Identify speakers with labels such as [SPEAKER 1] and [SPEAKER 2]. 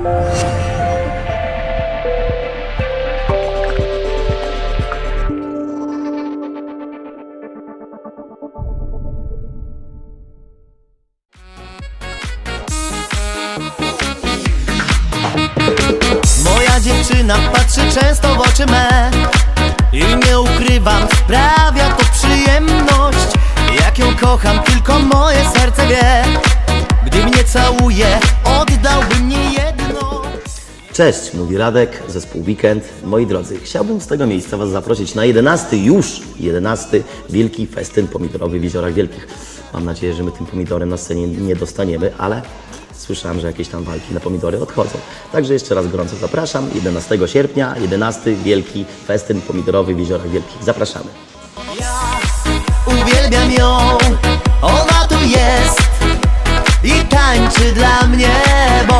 [SPEAKER 1] Moja dziewczyna patrzy często w oczy me I nie ukrywam, sprawia to przyjemność. Jak ją kocham, tylko moje serce wie. Gdy mnie całuje,
[SPEAKER 2] Cześć, mówi Radek, zespół Weekend. Moi drodzy, chciałbym z tego miejsca Was zaprosić na 11, już 11 Wielki Festyn Pomidorowy w Jeziorach Wielkich. Mam nadzieję, że my tym pomidorem na scenie nie dostaniemy, ale słyszałem, że jakieś tam walki na pomidory odchodzą. Także jeszcze raz gorąco zapraszam. 11 sierpnia, 11 Wielki Festyn Pomidorowy w Jeziorach Wielkich. Zapraszamy.
[SPEAKER 1] Uwielbiam ją, ona tu jest I tańczy dla mnie, bo